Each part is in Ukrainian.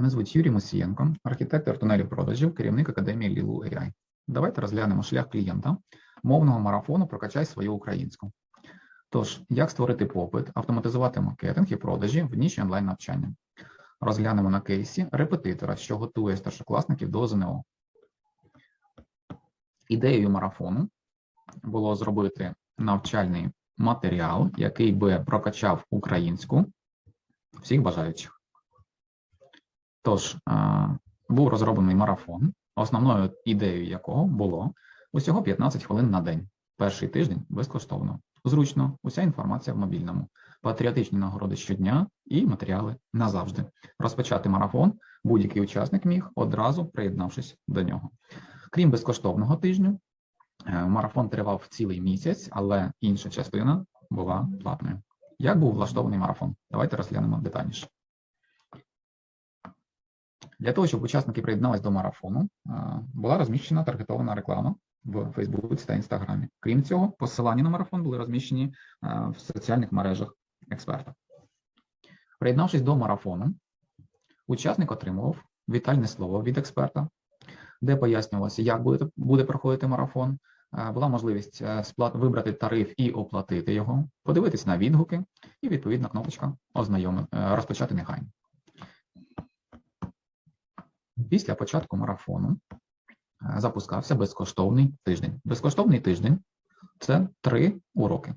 Мене звуть Юрій Мусієнко, архітектор тунелів продажів, керівник академії Лілу AI. Давайте розглянемо шлях клієнта мовного марафону Прокачай свою українську. Тож, як створити попит, автоматизувати маркетинг і продажі в ніші онлайн навчання. Розглянемо на кейсі репетитора, що готує старшокласників до ЗНО. Ідеєю марафону було зробити навчальний матеріал, який би прокачав українську всіх бажаючих. Тож, був розроблений марафон, основною ідеєю якого було усього 15 хвилин на день. Перший тиждень безкоштовно. Зручно, уся інформація в мобільному, патріотичні нагороди щодня і матеріали назавжди. Розпочати марафон будь-який учасник міг, одразу приєднавшись до нього. Крім безкоштовного тижню, е, марафон тривав цілий місяць, але інша частина була платною. Як був влаштований марафон? Давайте розглянемо детальніше. Для того, щоб учасники приєднались до марафону, е, була розміщена таргетована реклама в Фейсбуці та Інстаграмі. Крім цього, посилання на марафон були розміщені е, в соціальних мережах експерта. Приєднавшись до марафону, учасник отримував вітальне слово від експерта, де пояснювалося, як буде, буде проходити марафон. Е, Була можливість сплат вибрати тариф і оплатити його, подивитись на відгуки, і відповідна кнопочка ознайоми розпочати негайно. Після початку марафону е, запускався безкоштовний тиждень. Безкоштовний тиждень це три уроки.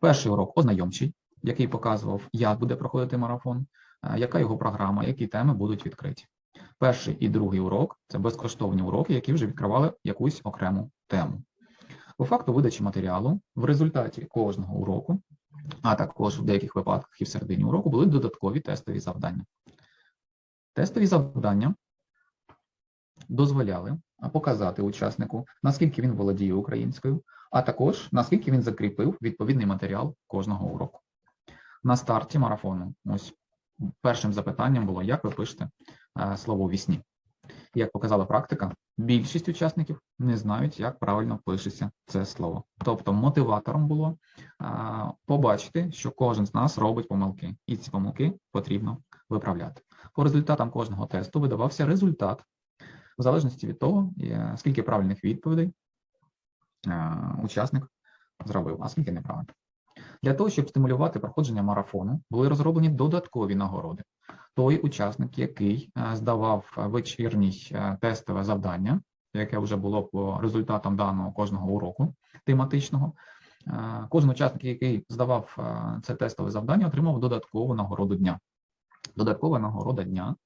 Перший урок ознайомчий, який показував, як буде проходити марафон, е, яка його програма, які теми будуть відкриті. Перший і другий урок це безкоштовні уроки, які вже відкривали якусь окрему тему. По факту видачі матеріалу в результаті кожного уроку, а також в деяких випадках і в середині уроку, були додаткові тестові завдання. Тестові завдання дозволяли показати учаснику, наскільки він володіє українською, а також наскільки він закріпив відповідний матеріал кожного уроку. На старті марафону, ось першим запитанням було, як ви пишете е, слово вісні. Як показала практика, більшість учасників не знають, як правильно пишеться це слово. Тобто мотиватором було а, побачити, що кожен з нас робить помилки, і ці помилки потрібно виправляти. По результатам кожного тесту видавався результат в залежності від того, е, скільки правильних відповідей е, учасник зробив, а скільки неправильно. Для того, щоб стимулювати проходження марафону, були розроблені додаткові нагороди. Той учасник, який е, здавав вечірній тестове завдання, яке вже було по результатам даного кожного уроку тематичного, кожен учасник, який здавав це тестове завдання, отримав додаткову нагороду дня. Додаткова нагорода дня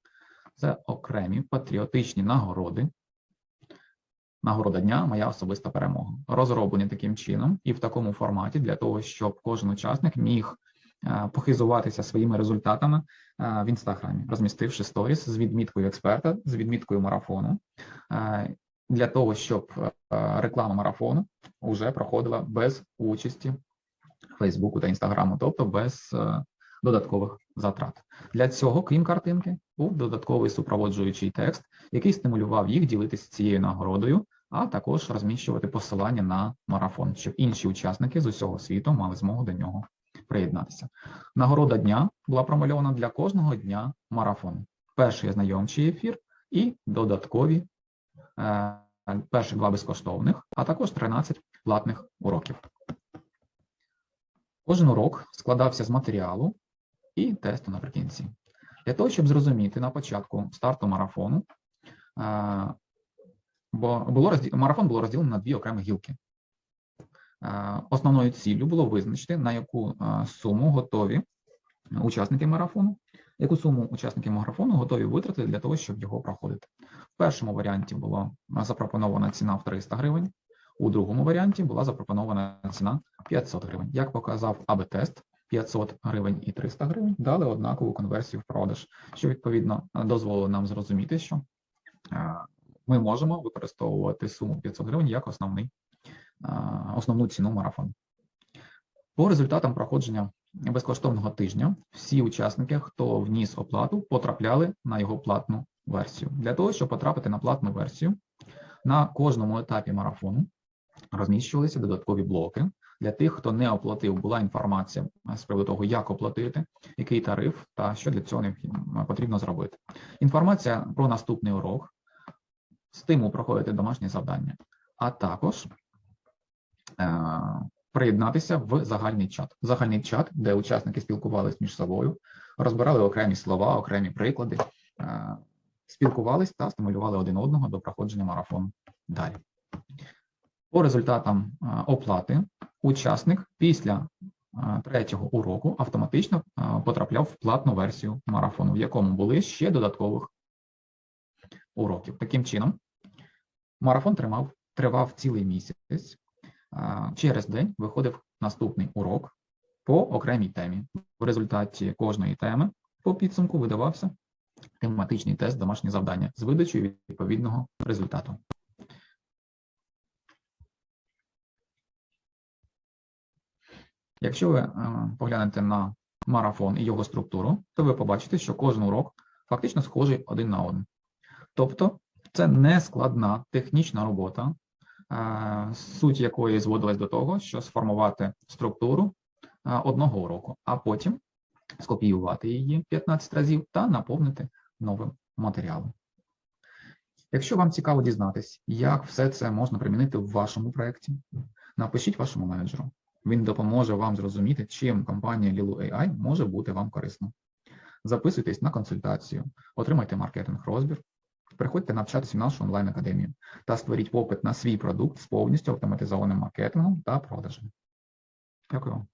це окремі патріотичні нагороди. Нагорода дня моя особиста перемога. Розроблені таким чином і в такому форматі для того, щоб кожен учасник міг е, похизуватися своїми результатами е, в інстаграмі, розмістивши сторіс з відміткою експерта, з відміткою марафону, е, для того, щоб реклама марафону вже проходила без участі Фейсбуку та Інстаграму, тобто без додаткових затрат. Для цього, крім картинки, був додатковий супроводжуючий текст, який стимулював їх ділитися цією нагородою, а також розміщувати посилання на марафон, щоб інші учасники з усього світу мали змогу до нього приєднатися. Нагорода дня була промальована для кожного дня марафону. Перший знайомчий ефір і додаткові е, перші два безкоштовних, а також 13 платних уроків. Кожен урок складався з матеріалу і тесту наприкінці. Для того, щоб зрозуміти на початку старту марафону, е, бо було розділ... марафон було розділено на дві окремі гілки. Е, Основною ціллю було визначити, на яку е, суму готові учасники марафону, яку суму учасники марафону готові витратити для того, щоб його проходити. В першому варіанті була запропонована ціна в 300 гривень, у другому варіанті була запропонована ціна 500 гривень. Як показав АБ-тест, 500 гривень і 300 гривень дали однакову конверсію в продаж, що відповідно дозволило нам зрозуміти, що ми можемо використовувати суму 500 гривень як основний, основну ціну марафону. По результатам проходження безкоштовного тижня всі учасники, хто вніс оплату, потрапляли на його платну версію. Для того, щоб потрапити на платну версію, на кожному етапі марафону розміщувалися додаткові блоки, Для тих, хто не оплатив, була інформація е, з приводу того, як оплатити, який тариф та що для цього потрібно зробити. Інформація про наступний урок, стимул проходити домашні завдання, а також е, приєднатися в загальний чат. Загальний чат, де учасники спілкувались між собою, розбирали окремі слова, окремі приклади, е, спілкувались та стимулювали один одного до проходження марафону далі. По результатам е, оплати учасник після е, третього уроку автоматично е, потрапляв в платну версію марафону, в якому були ще додаткових уроків. Таким чином, марафон тримав, тривав цілий місяць. Через день виходив наступний урок по окремій темі. В результаті кожної теми по підсумку видавався тематичний тест домашнє завдання з видачею відповідного результату. Якщо ви е, поглянете на марафон і його структуру, то ви побачите, що кожен урок фактично схожий один на один. Тобто це не складна технічна робота, е, суть якої зводилась до того, що сформувати структуру е, одного уроку, а потім скопіювати її 15 разів та наповнити новим матеріалом. Якщо вам цікаво дізнатись, як все це можна примінити в вашому проєкті, напишіть вашому менеджеру. Він допоможе вам зрозуміти, чим компанія Lilu AI може бути вам корисна. Записуйтесь на консультацію, отримайте маркетинг розбір, приходьте навчатися в нашу онлайн-академію та створіть попит на свій продукт з повністю автоматизованим маркетингом та продажем. Дякую вам.